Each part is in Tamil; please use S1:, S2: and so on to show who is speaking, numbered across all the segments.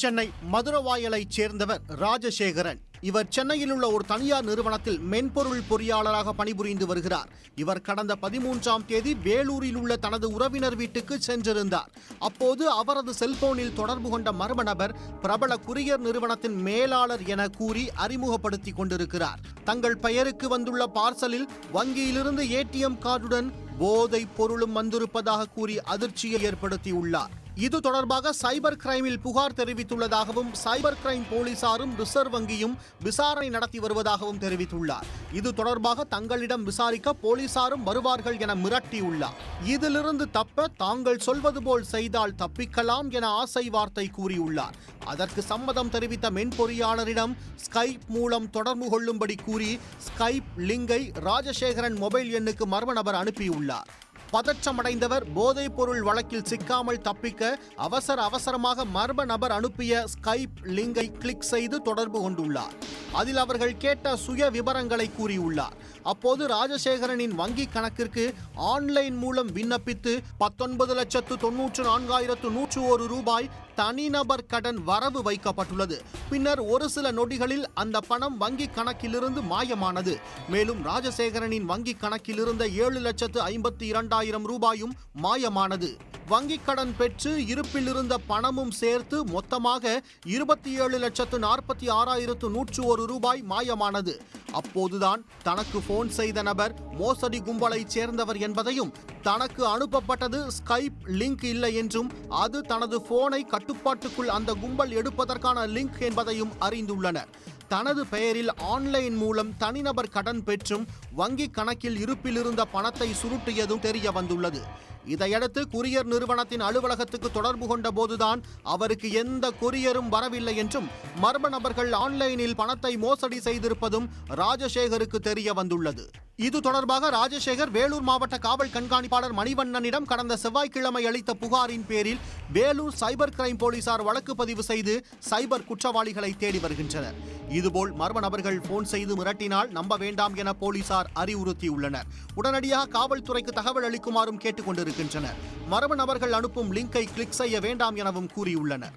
S1: சென்னை மதுரவாயலைச் சேர்ந்தவர் ராஜசேகரன். இவர் சென்னையில் உள்ள ஒரு தனியார் நிறுவனத்தில் மென்பொருள் பொறியாளராக பணிபுரிந்து வருகிறார். இவர் கடந்த பதிமூன்றாம் தேதி வேலூரில் உள்ள தனது உறவினர் வீட்டுக்கு சென்றிருந்தார். அப்போது அவரது செல்போனில் தொடர்பு கொண்ட மர்ம நபர் பிரபல குரியர் நிறுவனத்தின் மேலாளர் என கூறி அறிமுகப்படுத்தி கொண்டிருக்கிறார். தங்கள் பெயருக்கு வந்துள்ள பார்சலில் வங்கியிலிருந்து ஏடிஎம் கார்டுடன் போதைப் பொருளும் வந்திருப்பதாக கூறி அதிர்ச்சியை ஏற்படுத்தியுள்ளார். இது தொடர்பாக சைபர் கிரைமில் புகார் தெரிவித்துள்ளதாகவும் சைபர் கிரைம் போலீசாரும் ரிசர்வ் வங்கியும் விசாரணை நடத்தி வருவதாகவும் தெரிவித்துள்ளார். இது தொடர்பாக தங்களிடம் விசாரிக்க போலீசாரும் வருவார்கள் என மிரட்டியுள்ளார். இதிலிருந்து தப்ப தாங்கள் சொல்வது போல் செய்தால் தப்பிக்கலாம் என ஆசை வார்த்தை கூறியுள்ளார். அதற்கு சம்மதம் தெரிவித்த மென்பொறியாளரிடம் ஸ்கைப் மூலம் தொடர்பு கொள்ளும்படி கூறி ஸ்கைப் லிங்கை ராஜசேகரன் மொபைல் எண்ணுக்கு மர்ம நபர் அனுப்பியுள்ளார். பதற்றமடைந்தவர் போதைப் பொருள் வழக்கில் சிக்காமல் தப்பிக்க அவசர அவசரமாக மர்ம நபர் அனுப்பிய ஸ்கைப் லிங்கை கிளிக் செய்து தொடர்பு கொண்டுள்ளார். அதில் அவர்கள் கேட்ட சுய விவரங்களை கூறியுள்ளார். அப்போது ராஜசேகரனின் வங்கி கணக்கிற்கு ஆன்லைன் மூலம் விண்ணப்பித்து பத்தொன்பது லட்சத்து தொன்னூற்று நான்காயிரத்து நூற்று ஒரு ரூபாய் தனிநபர் கடன் வரவு வைக்கப்பட்டுள்ளது. பின்னர் ஒரு சில நொடிகளில் அந்த பணம் வங்கி கணக்கிலிருந்து மாயமானது. மேலும் ராஜசேகரனின் வங்கி கணக்கிலிருந்த ஏழு லட்சத்து ஐம்பத்தி இரண்டாயிரம் ரூபாயும் மாயமானது. வங்கிக் கடன் பெற்று இருப்பில் இருந்த பணமும் சேர்த்து மொத்தமாக இருபத்தி ஏழு லட்சத்து நாற்பத்தி ஆறாயிரத்து நூற்று ஒரு ரூபாய் மாயமானது. அப்போதுதான் தனக்கு போன் செய்த நபர் மோசடி கும்பலைச் சேர்ந்தவர் என்பதையும் தனக்கு அனுப்பப்பட்டது ஸ்கைப் லிங்க் இல்லை என்றும் அது தனது போனை கட்டுப்பாட்டுக்குள் அந்த கும்பல் எடுப்பதற்கான லிங்க் என்பதையும் அறிந்துள்ளனர். தனது பெயரில் ஆன்லைன் மூலம் தனிநபர் கடன் பெற்றும் வங்கி கணக்கில் இருப்பில் இருந்த பணத்தை சுருட்டியதும் தெரிய வந்துள்ளது. இதையடுத்து குரியர் நிறுவனத்தின் அலுவலகத்துக்கு தொடர்பு கொண்ட போதுதான் அவருக்கு எந்த கொரியரும் வரவில்லை என்றும் மர்ம நபர்கள் ஆன்லைனில் பணத்தை மோசடி செய்திருப்பதும் ராஜசேகருக்கு தெரிய வந்துள்ளது. இது தொடர்பாக ராஜசேகர் வேலூர் மாவட்ட காவல் கண்காணிப்பாளர் மணிவண்ணனிடம் கடந்த செவ்வாய்க்கிழமை அளித்த புகாரின் பேரில் வேலூர் சைபர் கிரைம் போலீசார் வழக்கு பதிவு செய்து சைபர் குற்றவாளிகளை தேடி வருகின்றனர். இதுபோல் மர்ம நபர்கள் போன் செய்து மிரட்டினால் நம்ப வேண்டாம் என போலீசார் அறிவுறுத்தியுள்ளனர். உடனடியாக காவல்துறைக்கு தகவல் அளிக்குமாறும் கேட்டுக்கொண்டிருக்கிறார். கொண்டிருக்கின்றனர் மரபு நபர்கள் அனுப்பும் லிங்கை கிளிக் செய்ய வேண்டாம் எனவும் கூறியுள்ளனர்.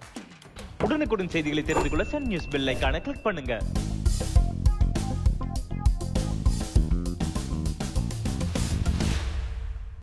S2: உடனுக்குடன் செய்திகளை தெரிந்து கொள்ள சன் நியூஸ் பெல் கிளிக் பண்ணுங்க.